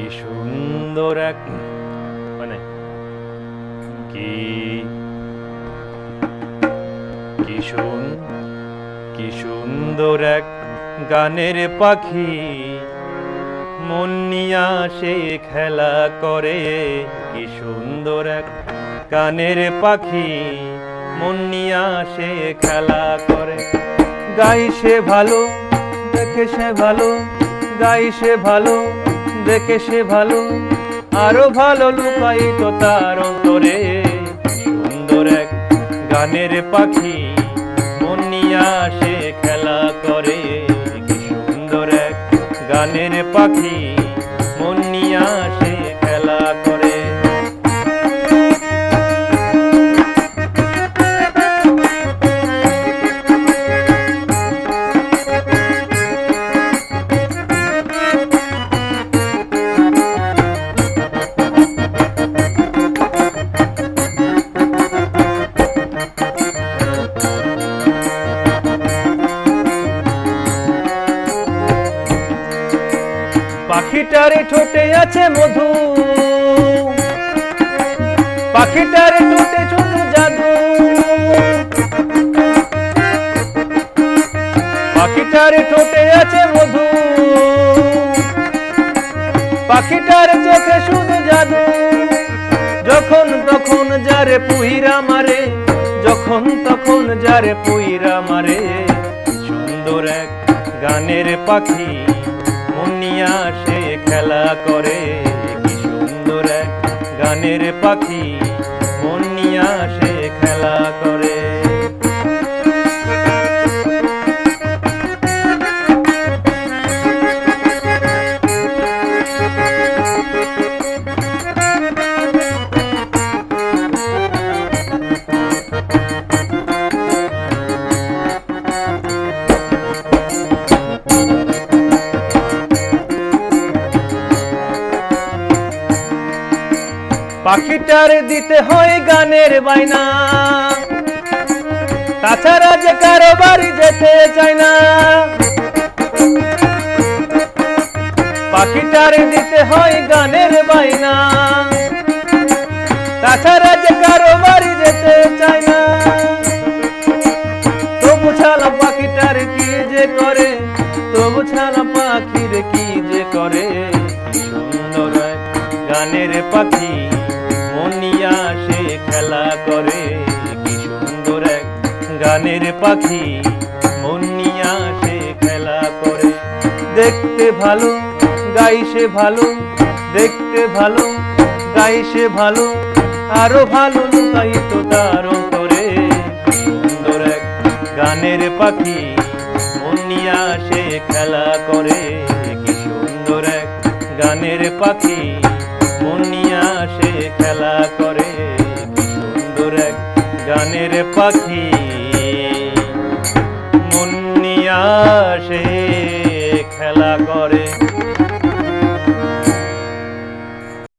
কি সুন্দর এক মানে কি কি শুন কি সুন্দর এক গানের পাখি। মন নিয়া সে খেলা করে। কি সুন্দর এক গানের পাখি। মন নিয়া সে খেলা করে। গাই সে ভালো, দেখে সে ভালো, গাই সে ভালো। দেখে সে ভালো, আরও ভালো লুকায়িত তার অন্তরে। সুন্দর এক গানের পাখি মনিয়া নিয়া সে খেলা করে। কি সুন্দর এক গানের পাখি। পাখিটারে ঠোঁটে আছে মধু। পাখিটারে ঠোঁটে ছোট জাদু। পাখিটারে ঠোঁটে আছে মধু। পাখিটার চোখে শুধু জাদু। যখন তখন যারে পুহিরা মারে, যখন তখন যারে পুহিরা মারে, সুন্দর এক গানের পাখি। মুনিয়া সে খেলা করে কি সুন্দর এক গানের পাখি। পাখিটার দিতে হয় গানের বাইনা তাছাড়া যে কারও বাড়ি যেতে চায় না। পাখিটার দিতে হয় গানের বাইনা তাছাড়া যে কারও বাড়ি যেতে চায় না। তবু ছাড়া পাখিটার কি যে করে? তবু ছাড়া পাখির কি যে করে? সুন্দর গানের পাখি। গানের পাখি মনিয়া সে খেলা করে। দেখতে ভালো গাইছে ভালো, দেখতে ভালো গাইছে ভালো, আরও ভালো লুকাইতো তার অন্তরে। কি সুন্দর এক গানের পাখি মনিয়া সে খেলা করে। কি সুন্দর এক গানের পাখি মনিয়া সে খেলা করে। সুন্দর এক গানের পাখি। আসে খেলা করে।